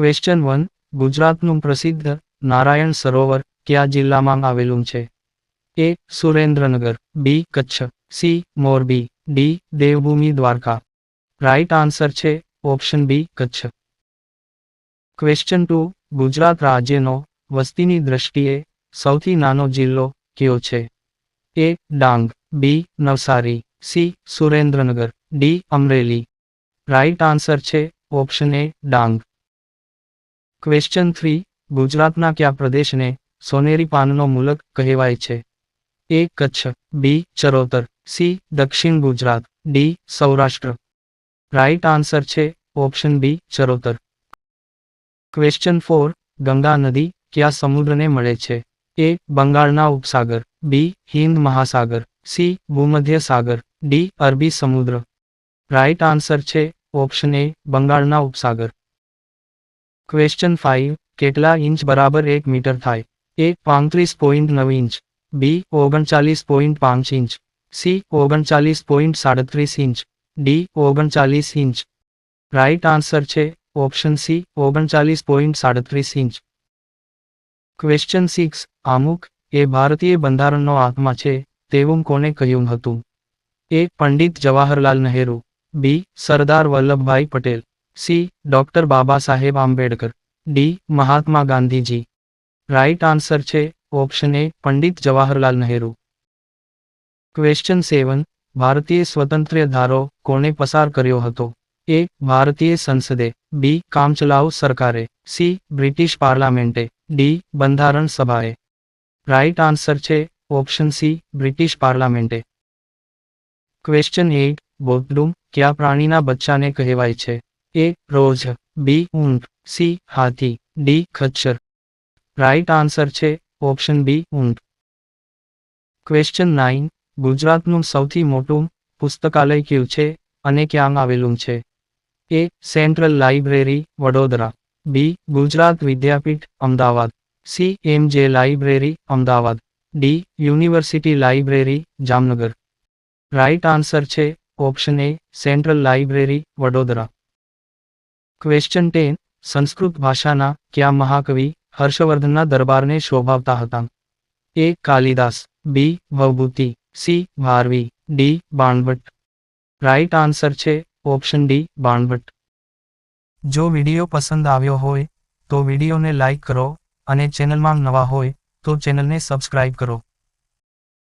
Question one ગુજરાતનું પ્રસિદ્ધ નારાયણ સરોવર કયા જિલ્લામાં આવેલું છે? A Surendranagar B Kutch C Morbi D Devbhumi, Dwarka. Right answer છે option B Kutch. Question two Gujarat રાજ્યનો વસ્તીની દ્રષ્ટિએ સૌથી નાનો જિલ્લો કયો છે? A Dang B Navsari C Surendranagar D Amreli. Right answer છે option A Dang. Question three ગુજરાતના કયા પ્રદેશને સોનેરી પાનનો મુલક કહેવાય છે? A Kutch B Charotar C દક્ષિણ Gujarat D Saurashtra. Right answer છે option B Charotar. Question four Ganga નદી કયા સમુદ્રને મળે છે? એ બંગાળના ઉપસાગર બી હિન્દ મહાસાગર સી ભૂમધ્ય સાગર ડી અરબી સમુદ્ર. રાઇટ આન્સર છે ઓપ્શન એ બંગાળના ઉપસાગર. ક્વેશ્ચન ફાઇવ કેટલા ઇંચ બરાબર એક મીટર થાય? એ પાંત્રીસ પોઈન્ટ નવ ઇંચ. બી ઓગણચાલીસ પોઈન્ટ પાંચ ઇંચ. સી ઓગણચાલીસ પોઈન્ટ સાડત્રીસ ઇંચ. ડી ઓગણચાલીસ ઇંચ. રાઇટ આન્સર છે ઓપ્શન સી ઓગણચાલીસ પોઈન્ટ સાડત્રીસ ઇંચ. ક્વેશ્ચન સિક્સ આમુક એ ભારતીય બંધારણનો આત્મા છે, તેવું કોને કહ્યું હતું? A Pandit Jawaharlal Nehru. B Sardar Vallabhbhai Patel. C, doctor Babasaheb Ambedkar. D, Mahatma Gandhiji. Right answer છે, option A, Pandit Jawaharlal Nehru. Question seven, ભારતીય સ્વતંત્ર ધારો, કોણે પસાર કર્યો હતો? એ, ભારતીય સંસદે. બી, કામચલાઉ સરકારે. સી, બ્રિટિશ પાર્લામેન્ટે. ડી, બંધારણ સભાએ. રાઇટ આન્સર છે, ઓપ્શન સી, બ્રિટિશ પાર્લામેન્ટે. ક્વેશ્ચન એઇટ, બોધડુમ, કયા પ્રાણીના બચ્ચાને કહેવાય છે? એ રોઝ બી ઊંટ સી હાથી ડી ખચ્ચર રાઇટ આન્સર છે ઓપ્શન બી ઊંટ ક્વેશ્ચન નાઇન ગુજરાતનું સૌથી મોટું પુસ્તકાલય કયું છે અને ક્યાં આવેલું છે? A central library Vadodara. B Gujarat Vidyapith, Ahmedabad. C M J library Ahmedabad. D university library Jamnagar. Right answer છે option A central library Vadodara. Question ten, Sanskrit ભાષાના કયા મહાકવિ હર્ષવર્ધનના દરબારને શોભાવતા હતા? A Kalidasa B Bhavabhuti C Bharavi D Banabhatta. Right answer છે option D Banabhatta. જો વીડિયો પસંદ આવ્યો હોય, તો વિડીયોને લાઇક કરો અને ચેનલમાં નવા હોય, તો ચેનલને સબસ્ક્રાઇબ કરો.